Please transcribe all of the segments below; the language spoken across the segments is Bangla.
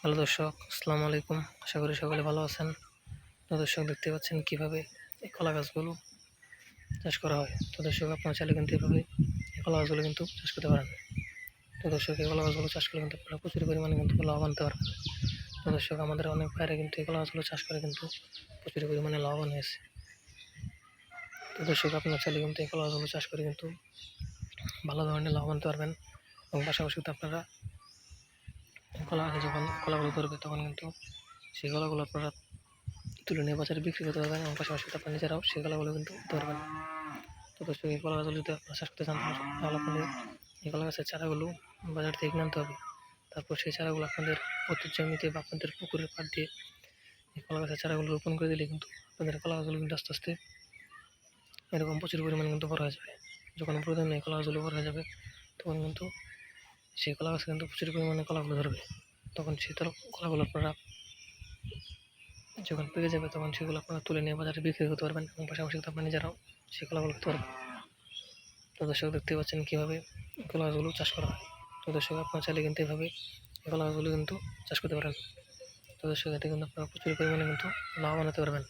হ্যালো দর্শক, আসসালামু আলাইকুম। আশা করি সকলে ভালো আছেন। তো দর্শক, দেখতে পাচ্ছেন কীভাবে এই কলা গাছগুলো চাষ করা হয়? তো দর্শক, আপনারা চাইলে কিন্তু এভাবে এই কলা গাছগুলো কিন্তু চাষ করতে পারেন। তো দর্শক, এই কলা গাছগুলো চাষ করে কিন্তু আপনারা প্রচুর পরিমাণে কিন্তু লাভ আনতে পারবেন। তো দর্শক, আমাদের অনেক বাইরে কিন্তু এই কলা গাছগুলো চাষ করে কিন্তু প্রচুর পরিমাণে লাভবান হয়েছে। তো দর্শক, আপনারা চাইলে কিন্তু এই কলা গাছগুলো চাষ করে কিন্তু ভালো ধরনের লাভ আনতে পারবেন। এবং পাশাপাশি আপনারা কলা গাছে যখন কলাগুলো ধরবে তখন কিন্তু সেই কলাগুলো আপনারা তুলে নিয়ে বাজারে বিক্রি করতে পারবেন এবং পাশাপাশি আপনার নিজেরাও সেই কলাগুলো কিন্তু ধরবেন। তো দর্শক, এই কলা গাছগুলো যদি আপনারা চাষ করতে চান, তাহলে আপনাদের এই কলা গাছের চারাগুলো বাজার থেকে কিনে আনতে হবে। তারপর সেই চারাগুলো আপনাদের প্রতি জমিতে বা আপনাদের পুকুরের পাড় দিয়ে এই কলা গাছের চারাগুলো রোপণ করে দিলে কিন্তু আপনাদের কলা গাছগুলো কিন্তু আস্তে আস্তে এরকম প্রচুর পরিমাণে কিন্তু বড় হয়ে যাবে। যখন প্রয়োজনে এই কলা গাছগুলো বড় হয়ে যাবে, তখন কিন্তু সেই কলা গাছ কিন্তু প্রচুর পরিমাণে কলাগুলো ধরবে। তখন শীতল কলাগুলো আপনারা যখন পেকে যাবে তখন সেগুলো আপনারা তুলে নিয়ে বাজারে বিক্রি করতে পারবেন এবং পাশাপাশি আপনারা নিজেরাও সেই কলাগুলো পারবেন। তো দর্শক দেখতে পাচ্ছেন কীভাবে কলা গাছগুলো চাষ করা হয়। তো দর্শক আপনারা চাইলে কিন্তু এভাবে কলা গাছগুলো কিন্তু চাষ করতে পারেন। তো দর্শক এতে কিন্তু আপনারা প্রচুর পরিমাণে কিন্তু লাভ বানাতে পারবেন।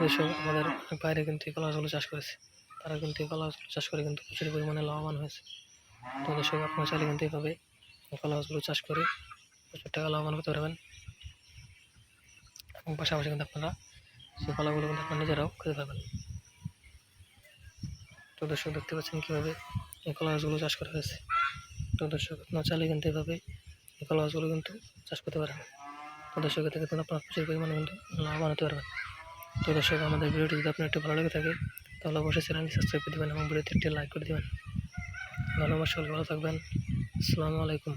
দর্শক আমাদের বাইরে কিন্তু এই কলা গাছগুলো চাষ করেছে। তারা কিন্তু এই কলা চাষ করে কিন্তু প্রচুর পরিমাণে লাভবান হয়েছে। তো দর্শক, আপনারা চাইলে কিন্তু এইভাবে কলা গাছগুলো চাষ করে প্রচুর টাকা লাভবান হতে পারবেন। এবং পাশাপাশি কিন্তু আপনারা সেই কলাগুলো কিন্তু আপনারা নিজেরাও খেতে পারবেন। তো দর্শক, দেখতে পাচ্ছেন কীভাবে এই কলা গাছগুলো চাষ করা হয়েছে। তো দর্শক, আপনারা চাইলে কিন্তু এভাবে এই কলা গাছগুলো কিন্তু চাষ করতে পারেন তো দর্শক, এতে কিন্তু আপনারা প্রচুর পরিমাণে কিন্তু লাভবান হতে পারবেন। তো দর্শক, আমাদের ভিডিওটি যদি আপনার একটু ভালো লেগে থাকে, তাহলে অবশ্যই চ্যানেলটি সাবস্ক্রাইব করে দেবেন এবং ভিডিওতে একটি লাইক করে দেবেন। ধন্যবাদ সকলে ভালো থাকবেন। আসসালামু আলাইকুম।